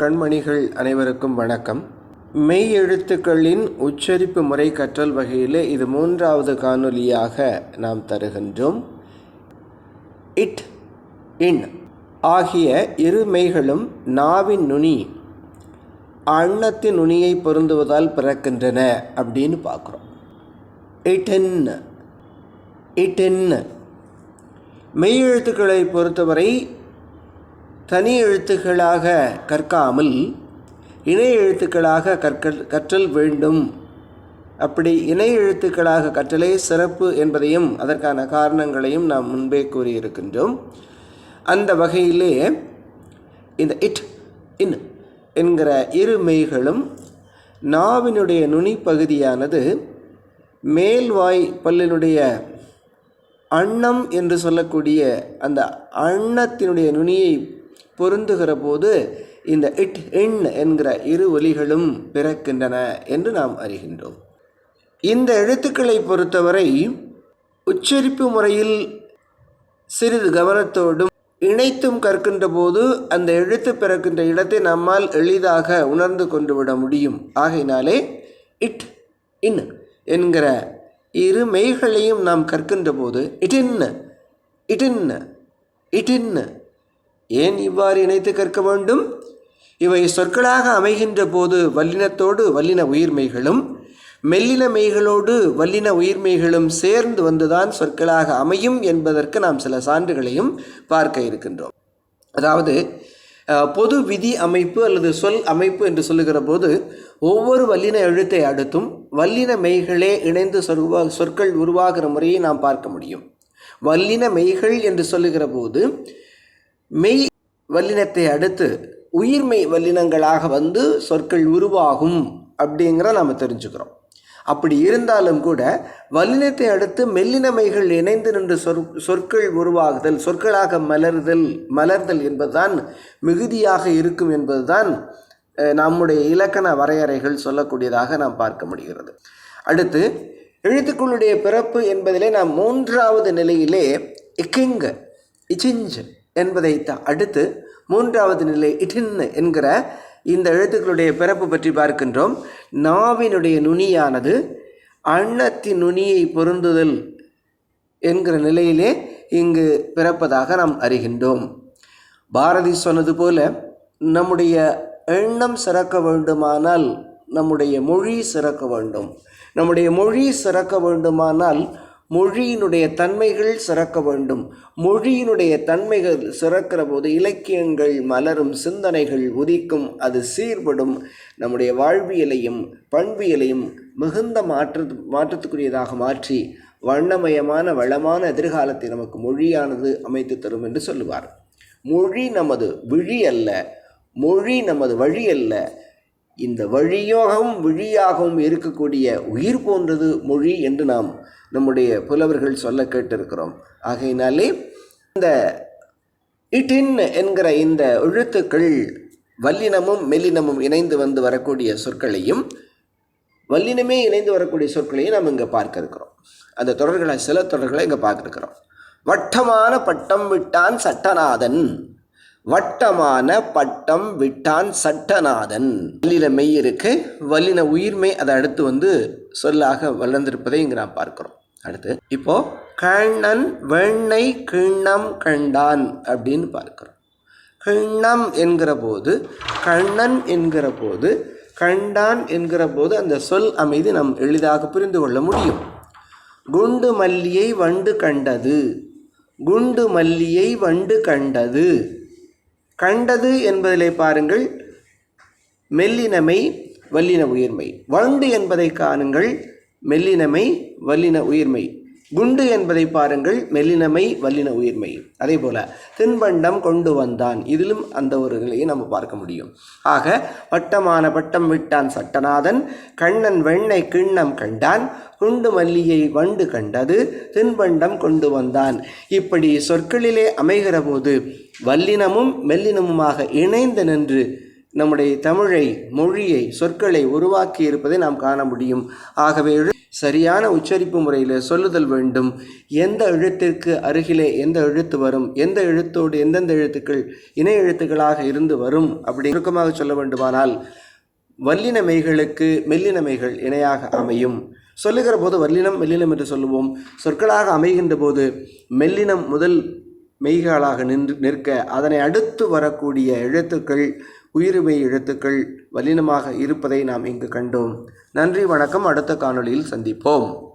கண்மணிகள் அனைவருக்கும் வணக்கம். மெய் எழுத்துக்களின் உச்சரிப்பு முறை கற்றல் வகையில் இது மூன்றாவது காணொலியாக நாம் தருகின்றோம். இட் இன் ஆகிய இரு மெய்களும் நாவின் நுனி அன்னத்தின் நுனியை பொருந்துவதால் பிறக்கின்றன அப்படின்னு பார்க்குறோம். இட்டன் இட்டன். மெய் எழுத்துக்களை பொறுத்தவரை தனி எழுத்துக்களாக கற்காமல் இணை எழுத்துக்களாக கற்க கற்றல் வேண்டும். அப்படி இணை எழுத்துக்களாக கற்றலே சிறப்பு என்பதையும் அதற்கான காரணங்களையும் நாம் முன்பே கூறியிருக்கின்றோம். அந்த வகையிலே இந்த இட் இன் என்கிற இரு மெய்களும் நாவினுடைய நுனி பகுதியானது மேல்வாய் பல்லினுடைய அன்னம் என்று சொல்லக்கூடிய அந்த அன்னத்தினுடைய நுனியை பொருந்துகிற போது இந்த இட் இன் என்கிற இரு ஒலிகளும் பிறக்கின்றன என்று நாம் அறிகின்றோம். இந்த எழுத்துக்களை பொறுத்தவரை உச்சரிப்பு முறையில் சிறிது கவனத்தோடும் இணைத்தும் கற்கின்ற போது அந்த எழுத்து பிறக்கின்ற இடத்தை நம்மால் எளிதாக உணர்ந்து கொண்டு விட முடியும். ஆகையினாலே இட் இன் என்கிற இரு மெய்களையும் நாம் கற்கின்ற போது இட்டின் இட்டின் இட்டின் ஏன் இவ்வாறு இணைத்து கற்க வேண்டும்? இவை சொற்களாக அமைகின்ற போது வல்லினத்தோடு வல்லின உயிர்மெய்களும் மெல்லின மெய்களோடு வல்லின உயிர்மெய்களும் சேர்ந்து வந்துதான் சொற்களாக அமையும் என்பதற்கு நாம் சில சான்றுகளையும் பார்க்க இருக்கின்றோம். அதாவது பொது விதி அமைப்பு அல்லது சொல் அமைப்பு என்று சொல்லுகிற போது ஒவ்வொரு வல்லின எழுத்தை அடுத்தும் வல்லின மெய்களே இணைந்து சொருவா சொற்கள் உருவாகிற முறையை நாம் பார்க்க முடியும். வல்லின மெய்கள் என்று சொல்லுகிற போது மெய் வல்லினத்தை அடுத்து உயிர்மெய் வல்லினங்களாக வந்து சொற்கள் உருவாகும் அப்படிங்கிற நாம் தெரிஞ்சுக்கிறோம். அப்படி இருந்தாலும் கூட வல்லினத்தை அடுத்து மெல்லினமைகள் இணைந்து நின்று சொற் சொற்கள் உருவாகுதல் சொற்களாக மலர்தல் மலர்தல் என்பதுதான் மிகுதியாக இருக்கும் என்பதுதான் நம்முடைய இலக்கண வரையறைகள் சொல்லக்கூடியதாக நாம் பார்க்க முடிகிறது. அடுத்து எழுத்துக்களுடைய பிறப்பு என்பதிலே நாம் மூன்றாவது நிலையிலே இக்கிங் இச்சிஞ்சு என்பதை அடுத்து மூன்றாவது நிலை இட்டின் என்கிற இந்த எழுத்துக்களுடைய பிறப்பு பற்றி பார்க்கின்றோம். நாவினுடைய நுனியானது அன்னத்தின் நுனியை பொருந்துதல் என்கிற நிலையிலே இங்கு பிறப்பதாக நாம் அறிகின்றோம். பாரதி சொன்னது போல நம்முடைய எண்ணம் சிறக்க வேண்டுமானால் நம்முடைய மொழி சிறக்க வேண்டும். நம்முடைய மொழி சிறக்க வேண்டுமானால் மொழியினுடைய தன்மைகள் சிறக்க வேண்டும். மொழியினுடைய தன்மைகள் சிறக்கிற போது இலக்கியங்கள் மலரும் சிந்தனைகள் உதிக்கும் அது சீர்படும். நம்முடைய வாழ்வியலையும் பண்பியலையும் மிகுந்த மாற்று மாற்றத்துக்குரியதாக மாற்றி வண்ணமயமான வளமான எதிர்காலத்தை நமக்கு மொழியானது அமைத்து தரும் என்று சொல்லுவார். மொழி நமது விழி அல்ல மொழி நமது வழி அல்ல. இந்த வழியாகவும் விழியாகவும் இருக்கக்கூடிய உயிர் போன்றது மொழி என்று நாம் நம்முடைய புலவர்கள் சொல்ல கேட்டிருக்கிறோம். ஆகையினாலே இந்த இட்டின் என்கிற இந்த எழுத்துக்கள் வல்லினமும் மெல்லினமும் இணைந்து வந்து வரக்கூடிய சொற்களையும் வல்லினமே இணைந்து வரக்கூடிய சொற்களையும் நாம் இங்கே பார்க்க இருக்கிறோம் அந்த தொடர்களை சில தொடர்களை இங்கே பார்க்க இருக்கிறோம் வட்டமான பட்டம் விட்டான் சட்டநாதன். வட்டமான பட்டம் விட்டான் சட்டநாதன். வல்லின மெய் இருக்கு. வல்லின உயிர்மை அதை அடுத்து வந்து சொல்லாக வளர்ந்திருப்பதை இங்கே நாம் பார்க்கிறோம். அடுத்து இப்போ கண்ணன் வெண்ணை கிண்ணம் கண்டான் அப்படின்னு பார்க்கிறோம். கிண்ணம் என்கிற போது கண்ணன் என்கிற போது கண்டான் என்கிற போது அந்த சொல் அமைதி நாம் எளிதாக புரிந்து கொள்ள முடியும். குண்டு மல்லியை வண்டு கண்டது. குண்டு மல்லியை வண்டு கண்டது. கண்டது என்பதிலே பாருங்கள் மெல்லினமை வல்லின உயிர்மை. வண்டு என்பதை காணுங்கள் மெல்லினமை வல்லின உயிர்மை. குண்டு என்பதை பாருங்கள் மெல்லினமை வல்லின உயிர்மை. அதே போல் தின்பண்டம் கொண்டு வந்தான். இதிலும் அந்த ஒரு நிலையை நம்ம பார்க்க முடியும். ஆக வட்டமான பட்டம் விட்டான் சட்டநாதன் கண்ணன் வெண்ணை கிண்ணம் கண்டான் குண்டு மல்லியை வண்டு கண்டது தின்பண்டம் கொண்டு வந்தான். இப்படி சொற்களிலே அமைகிற போது வல்லினமும் மெல்லினமுமாக இணைந்து நின்று நம்முடைய தமிழை மொழியை சொற்களை உருவாக்கி இருப்பதை நாம் காண முடியும். ஆகவே சரியான உச்சரிப்பு முறையில் சொல்லுதல் வேண்டும். எந்த எழுத்திற்கு அருகிலே எந்த எழுத்து வரும்? எந்த எழுத்தோடு எந்தெந்த எழுத்துக்கள் இணை எழுத்துக்களாக இருந்து வரும்? அப்படி சுருக்கமாக சொல்ல வேண்டுமானால் வல்லின மெய்களுக்கு மெல்லின மெய்கள் இணையாக அமையும். சொல்லுகிற போது வல்லினம் மெல்லினம் என்று சொல்லுவோம். சொற்களாக அமைகின்ற போது மெல்லினம் முதல் மெய்களாக நின்று நிற்க அதனை அடுத்து வரக்கூடிய எழுத்துக்கள் உயிருமை எழுத்துக்கள் வல்லினமாக இருப்பதை நாம் இங்கு கண்டோம். நன்றி வணக்கம். அடுத்த காணொளியில் சந்திப்போம்.